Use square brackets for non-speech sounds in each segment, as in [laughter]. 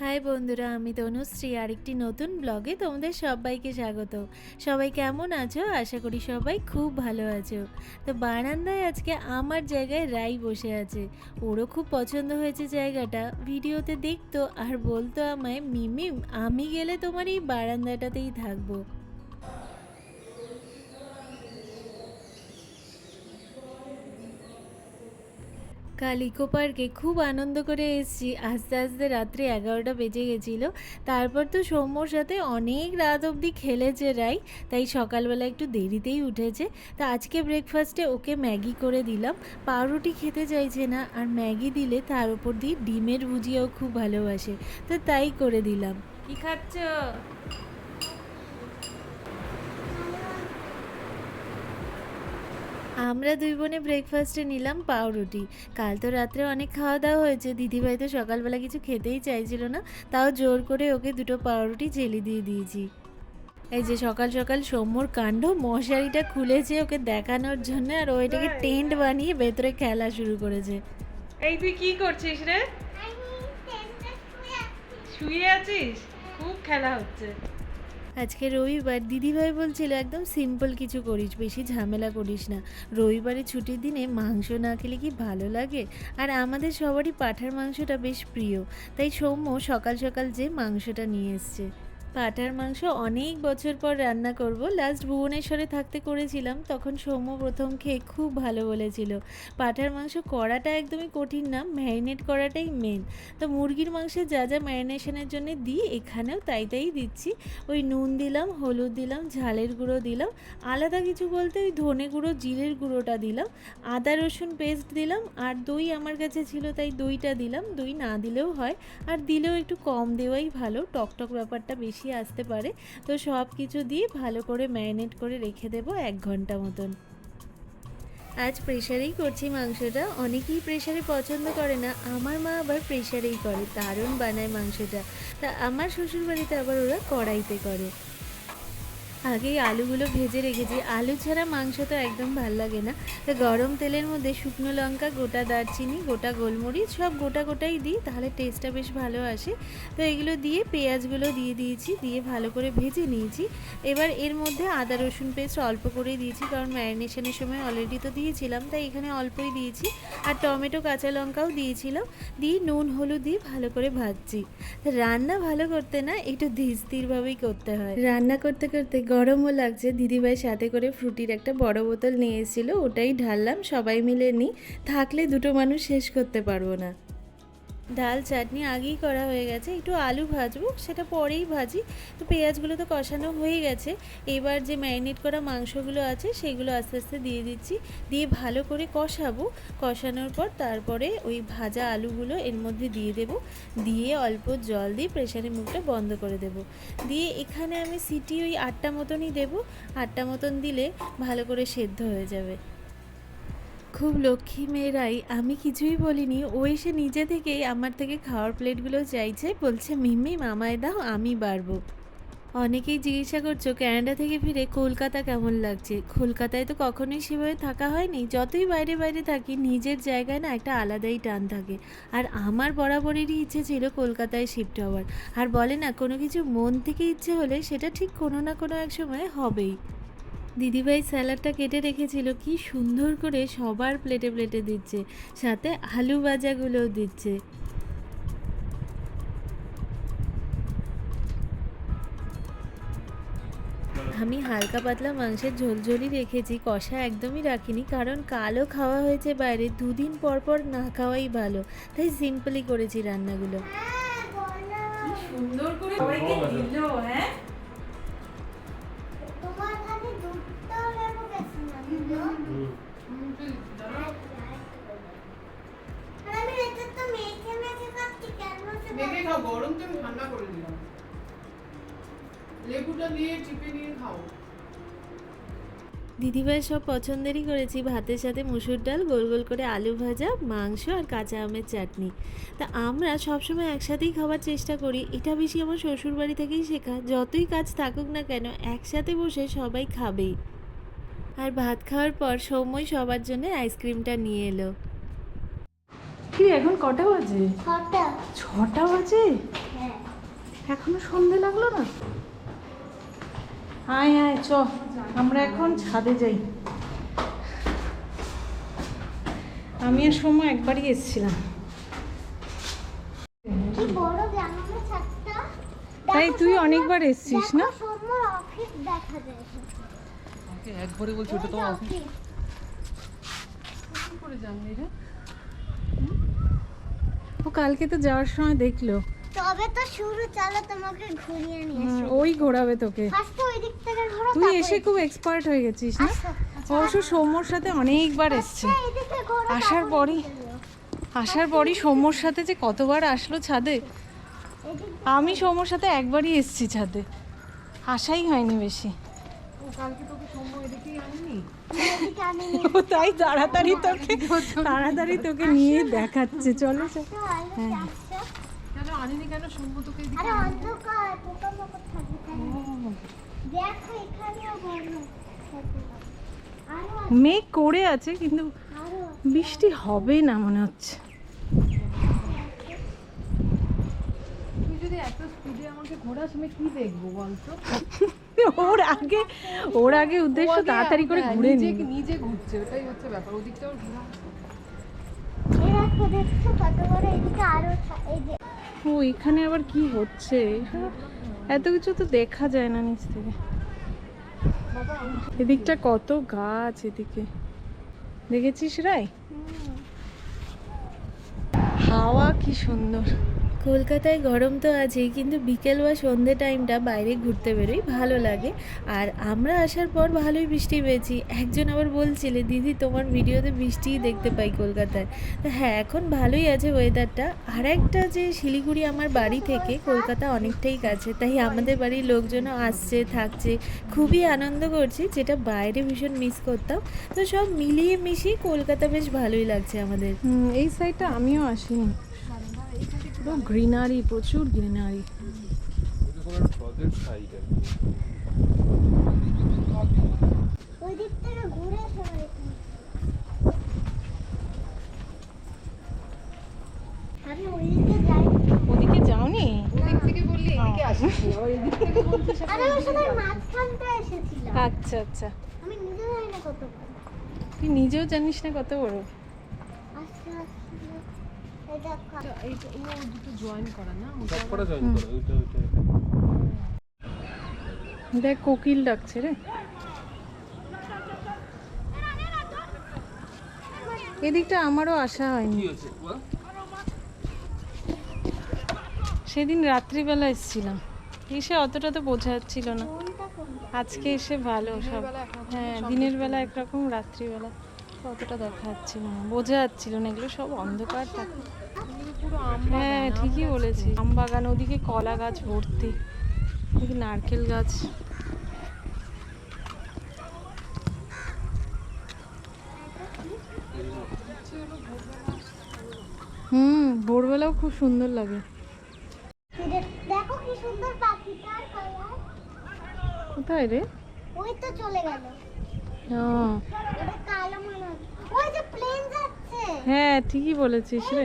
High বন্ধুরা, আমি তনুশ্রী। আরেকটি নতুন ব্লগে তোমাদের সবাইকে স্বাগত। সবাই কেমন আছো? আশা করি সবাই খুব ভালো আছো। তো বারান্দায় আজকে আমার জায়গায় রাই বসে আছে। ওরও খুব পছন্দ হয়েছে জায়গাটা। ভিডিওতে দেখতো আর বলতো আমায় মিমিম আমি গেলে তোমার এই বারান্দাটাতেই থাকব। কাল ইকো পার্কে খুব আনন্দ করে এসেছি। আস্তে আস্তে রাত্রি এগারোটা বেজে গেছিল। তারপর তো সৌম্যর সাথে অনেক রাত অবধি খেলেছে রাই, তাই সকালবেলা একটু দেরিতেই উঠেছে। তা আজকে ব্রেকফাস্টে ওকে ম্যাগি করে দিলাম। পাউরুটি খেতে চাইছে না, আর ম্যাগি দিলে তার উপর দিয়ে ডিমের ভুজিয়াও খুব ভালোবাসে। তো তাই করে দিলাম। কি খাচ্ছ? আমরা দুই বোনে ব্রেকফাস্টে নিলাম পাউরুটি। কাল তো রাত্রে অনেক খাওয়া দাওয়া হয়েছে। দিদিভাই তো সকালবেলা কিছু খেতেই চাইছিল না তাও জোর করে ওকে দুটো পাউরুটি জেলি দিয়ে দিয়েছি। এই যে সকাল সকাল সৌম্যর কাণ্ড মশারিটা খুলেছে ওকে দেখানোর জন্য আর ও এটাকে টেন্ট বানিয়ে ভেতরে খেলা শুরু করেছে। এই তুই কি করছিস রে? শুয়ে আছিস? খুব খেলা হচ্ছে। আজকে রবিবার দিদিভাই বলছিল, একদম সিম্পল কিছু করিস, বেশি ঝামেলা করিস না। রবিবারে ছুটির দিনে মাংস না খেলে কি ভালো লাগে? আর আমাদের সবারই পাঠার মাংসটা বেশ প্রিয়। তাই সৌম্য সকাল সকাল যে মাংসটা নিয়ে এসছে। পাঠার মাংস অনেক বছর পর রান্না করব। লাস্ট ভুবনেশ্বরে থাকতে করেছিলাম। তখন সৌম্য প্রথম খেয়ে খুব ভালো বলেছিল। পাঠার মাংস করাটা একদমই কঠিন না, ম্যারিনেট করাটাই মেন তো মুরগির মাংসে যা যা ম্যারিনেশনের জন্য দিই, এখানেও তাই তাই দিচ্ছি। ওই নুন দিলাম, হলুদ দিলাম, ঝালের গুঁড়ো দিলাম। আলাদা কিছু বলতে ওই ধনে গুঁড়ো, জিরের গুঁড়োটা দিলাম। আদা, রসুন পেস্ট দিলাম। আর দই আমার কাছে ছিল, তাই দইটা দিলাম। দই না দিলেও হয়। আর দিলেও একটু কম দেওয়াই ভালো। টকটক ব্যাপারটা বেশি আসতে পারে, তো সব কিছু দিয়ে ভালো করে ম্যারিনেট করে রেখে দেবো এক ঘণ্টা মতন। আজ প্রেশারেই করছি মাংসটা, অনেকেই প্রেশারে পছন্দ করে না, আমার মা আবার প্রেশারেই করে, দারুণ বানায় মাংসটা। তা আমার শ্বশুরবাড়িতে আবার ওরা কড়াইতে করে। আগেই আলুগুলো ভেজে রেখেছি। আলু ছাড়া মাংস তো একদম ভালো লাগে না। তো গরম তেলের মধ্যে শুকনো লঙ্কা, গোটা দারচিনি, গোটা গোলমরিচ সব গোটা গোটাই দিই, তাহলে টেস্টটা বেশ ভালো আসে। তো এগুলো দিয়ে পেঁয়াজগুলো দিয়ে দিয়েছি, দিয়ে ভালো করে ভেজে নিয়েছি। এবার এর মধ্যে আদা, রসুন পেস্ট অল্প করেই দিয়েছি, কারণ ম্যারিনেশনের সময় অলরেডি তো দিয়েছিলাম, তাই এখানে অল্পই দিয়েছি। আর টমেটো, কাঁচা লঙ্কাও দিয়েছিলাম, দিয়ে নুন, হলুদ দিয়ে ভালো করে ভাজছি। রান্না ভালো করতে না, একটু ধীর স্থিরভাবেই করতে হয়। রান্না করতে করতে গরমও লাগছে। দিদিভাই সাথে করে ফ্রুটির একটা বড় বোতল নিয়ে এসেছিল, ওটাই ঢাললাম, সবাই মিলে নিই। থাকলে দুটো মানুষ শেষ করতে পারব না। ডাল চাটনি আগেই করা হয়ে গেছে। একটু আলু ভাজবো, সেটা পরেই ভাজি। তো পেঁয়াজগুলো তো কষানো হয়ে গেছে। এবার যে ম্যারিনেট করা মাংসগুলো আছে, সেগুলো আস্তে আস্তে দিয়ে দিচ্ছি। দিয়ে ভালো করে কষাবো। কষানোর পর তারপরে ওই ভাজা আলুগুলো এর মধ্যে দিয়ে দেব। দিয়ে অল্প জল দিয়ে প্রেশারের মুখটা বন্ধ করে দেব। দিয়ে এখানে আমি সিটি ওই আটটা মতনই দেবো। আটটা মতন দিলে ভালো করে সেদ্ধ হয়ে যাবে। খুব লক্ষ্মী মেয়েরাই, আমি কিছুই বলিনি। ও এসে নিজে থেকেই আমার থেকে খাওয়ার প্লেটগুলো চাইছে, বলছে, মিম্মি মামায় দাও, আমি বাড়বো। অনেকেই জিজ্ঞাসা করছ ক্যানাডা থেকে ফিরে কলকাতা কেমন লাগছে? কলকাতায় তো কখনোই সেভাবে থাকা হয়নি। যতই বাইরে বাইরে থাকি, নিজের জায়গায় না একটা আলাদাই টান থাকে। আর আমার বরাবরেরই ইচ্ছে ছিল কলকাতায় শিফট হওয়ার। আর বলে না, কোনো কিছু মন থেকে ইচ্ছে হলে সেটা ঠিক কোনো না কোনো এক সময় হবেই। দিদিভাই স্যালাডটা কেটে রেখেছিল। কি সুন্দর করে সবার প্লেটে প্লেটে দিচ্ছে, সাথে আলু ভাজাগুলোও দিচ্ছে। আমি হালকা পাতলা মাংসের ঝোলঝোলই রেখেছি, কষা একদমই রাখিনি, কারণ কালো খাওয়া হয়েছে বাইরে, দুদিন পর পর না খাওয়াই ভালো, তাই সিম্পলি করেছি রান্নাগুলো। সুন্দর করে হ্যাঁ? মেখে খাও, গরম তো ঠান্ডা করে দিলাম লেবুটা দিয়ে চিপে নিয়ে খাও। দিদিভাই সব পছন্দেরই করেছি। ভাতের সাথে মুসুর ডাল, গোল গোল করে আলু ভাজা, মাংস আর কাঁচা আমের চাটনি। তা আমরা সবসময় একসাথেই খাওয়ার চেষ্টা করি। এটা বেশি আমার শ্বশুরবাড়ি থেকেই শেখা। যতই কাজ থাকুক না কেন, একসাথে বসে সবাই খাবেই। আর ভাত খাওয়ার পর সময় সবার জন্য আইসক্রিমটা নিয়ে এলো। কি এখন কটা বাজে? ছটা। ছটা বাজে? হ্যাঁ। এখনও সন্ধে লাগল না? আয় আয় চ আমরা এখন ছাদে যাই। আমি আর সময় একবারই এসেছিলাম। তাই তুই অনেকবার এসছিস না? একবারে বলছি ওটা তো অফিস। করে জানলি রে? কালকে তো যাওয়ার সময় দেখল। তবে তো শুরু চলো তোমাকে ঘুরিয়ে নিয়ে আসি। ওই ঘোরাবে তোকে। ওই দিক থেকে ঘোরো তুই এসে খুব এক্সপার্ট হয়ে গেছিস না? অবশ্য সৌম্যর সাথে অনেকবার এসছে। আসার পরই আসার পরই সৌম্যর সাথে যে কতবার আসলো ছাদে আমি সৌম্যর সাথে একবারই এসছি ছাদে। আসাই হয়নি বেশি। তাই তাড়াতাড়ি তোকে তাড়াতাড়ি তোকে নিয়ে দেখাচ্ছে চলো হয়, হ্যাঁ। মেঘ করে আছে কিন্তু বৃষ্টি হবে না মনে হচ্ছে। তুই যদি এত স্পিডে আমাকে ঘোরাস আমি কি দেখব বলতো? [laughs] [laughs] ওর আগে ওর আগে উদ্দেশ্য তাড়াতাড়ি করে ঘুরে নিজে নিজে ঘুরছে ওটাই হচ্ছে ব্যাপার। ওদিকটাও ঘোরা। ও এখানে আবার কি হচ্ছে? এত কিছু তো দেখা যায় না নিচ থেকে। এদিকটা কত গাছ এদিকে। দেখেছিস রাই হাওয়া কি সুন্দর। কলকাতায় গরম তো আছেই, কিন্তু বিকেল বা সন্ধে টাইমটা বাইরে ঘুরতে বেরোই, ভালো লাগে। আর আমরা আসার পর ভালোই বৃষ্টি পেয়েছি। একজন আবার বলছিলে, দিদি, তোমার ভিডিওতে বৃষ্টিই দেখতে পাই কলকাতায়। তো হ্যাঁ এখন ভালোই আছে ওয়েদারটা আর একটা যে শিলিগুড়ি আমার বাড়ি থেকে, কলকাতা অনেকটাই কাছে, তাই আমাদের বাড়ির লোকজনও আসছে, থাকছে, খুবই আনন্দ করছি, যেটা বাইরে ভীষণ মিস করতাম। তো সব মিলিয়ে মিশিয়ে কলকাতা বেশ ভালোই লাগছে আমাদের। এই সাইডটা আমিও আসিনি। পুরো গ্রিনারি প্রচুর গ্রিনারি। ওদিকে যাওনি? এসেছিলাম আচ্ছা আচ্ছা। আমি নিজে জানি না কত তুই নিজেও জানিস না কত বড় আস্তে আস্তে এই দেখো এইটা ও দুটো জয়েন করা না ওটা সবকটা জয়েন করো ওইটা ওইটা দেখ, কোকিল ডাকছে রে। এদিকটা আমারও আসা হয়নি? সেদিন রাত্রিবেলা এসেছিলাম। এসে অতটা তো বোঝা যাচ্ছিল না। আজকে এসে ভালো সব। হ্যাঁ দিনের বেলা একরকম, রাত্রিবেলা অতটা দেখা যাচ্ছিল না। বোঝা যাচ্ছিল না, এগুলো সব অন্ধকার থাকে হ্যাঁ ঠিকই বলেছি আম বাগান ওদিকে কলা গাছ ভর্তি। ওদিকে নারকেল গাছ। হুম ভোরবেলাও খুব সুন্দর লাগে। দেখো কি সুন্দর পাখিটার কালার কোথায় রে? ওই তো চলে গেল। ও, কালো মনে ওই যে প্লেন যাচ্ছে। হ্যাঁ ঠিকই বলেছিস রে।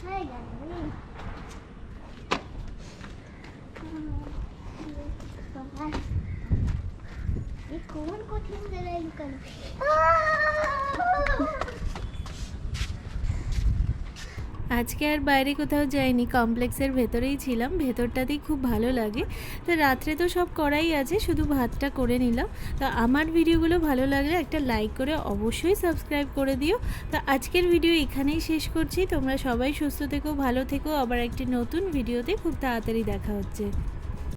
কে কোথায় গেল রে? বাবা, এ কোন কঠিন জায়গায় লুকানো আহ! আজকে আর বাইরে কোথাও যাইনি, কমপ্লেক্সের ভেতরেই ছিলাম, ভেতরটাতেই খুব ভালো লাগে। তো রাত্রে তো সব করাই আছে, শুধু ভাতটা করে নিলাম। তো আমার ভিডিওগুলো ভালো লাগলে একটা লাইক করে অবশ্যই সাবস্ক্রাইব করে দিও। তো আজকের ভিডিও এখানেই শেষ করছি, তোমরা সবাই সুস্থ থেকো, ভালো থেকো, আবার একটি নতুন ভিডিওতে খুব তাড়াতাড়ি দেখা হচ্ছে।